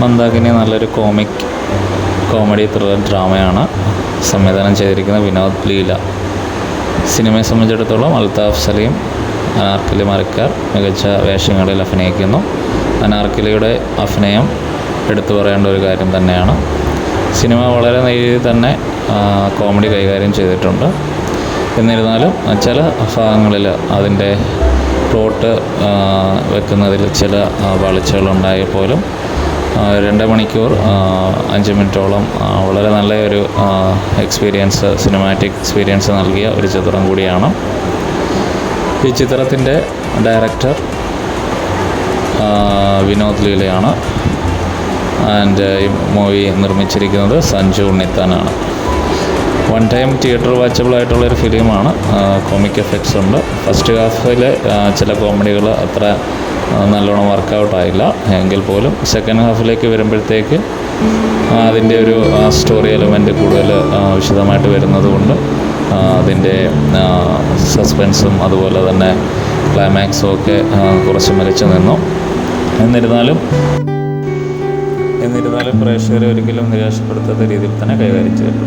മന്ദാകിനി നല്ലൊരു comic comedy thriller ഡ്രാമയാണ് സംവിധാനം ചെയ്തിരിക്കുന്നത് വിനോദ് ലീല. സിനിമയെ സംബന്ധിച്ചിടത്തോളം അൽതാഫ് സലീം അനാർക്കലി മരക്കാർ മികച്ച വേഷങ്ങളിൽ അഭിനയിക്കുന്നു. അനാർക്കലിയുടെ അഭിനയം എടുത്തു പറയേണ്ട ഒരു കാര്യം തന്നെയാണ്. സിനിമ വളരെ രീതിയിൽ തന്നെ കോമഡി കൈകാര്യം ചെയ്തിട്ടുണ്ട്. എന്നിരുന്നാലും ചില ഭാഗങ്ങളിൽ അതിന്റെ പ്ലോട്ട് വെക്കുന്നതിൽ ചില ആ, പാളിച്ചകളുണ്ടായാൽ പോലും രണ്ട് മണിക്കൂർ അഞ്ച് മിനിറ്റോളം വളരെ നല്ല ഒരു എക്സ്പീരിയൻസ് സിനിമാറ്റിക് എക്സ്പീരിയൻസ് നൽകിയ ഒരു ചിത്രം കൂടിയാണ്. ഈ ചിത്രത്തിന്റെ ഡയറക്ടർ വിനോദ് ലീലയാണ്. ആൻഡ് ഈ മൂവി നിർമ്മിച്ചിരിക്കുന്നത് സഞ്ജു ഉണ്ണിത്താനാണ്. വൺ ടൈം തിയേറ്റർ വാച്ചബിൾ ആയിട്ടുള്ള ഒരു ഫിലിമാണ് കോമിക് എഫക്ട്സ് ഉണ്ട്. ഫസ്റ്റ് ഹാഫിലെ ചില കോമഡികൾ അത്ര നല്ലോണം വർക്കൗട്ട് ആയില്ല എങ്കിൽ പോലും. സെക്കൻഡ് ഹാഫിലേക്ക് വരുമ്പോഴത്തേക്ക് അതിന്റെ ഒരു സ്റ്റോറി എലമെന്റ് കൂടുതൽ വിശദമായിട്ട് വരുന്നത് കൊണ്ട് അതിന്റെ സസ്പെൻസും അതുപോലെ തന്നെ ക്ലൈമാക്സും ഒക്കെ കുറച്ച് മരിച്ചു നിന്നു. എന്നിരുന്നാലും എന്നിരുന്നാലും പ്രേക്ഷകരെ ഒരിക്കലും നിരാശപ്പെടുത്താത്ത രീതിയിൽ തന്നെ കൈകാര്യം ചെയ്തു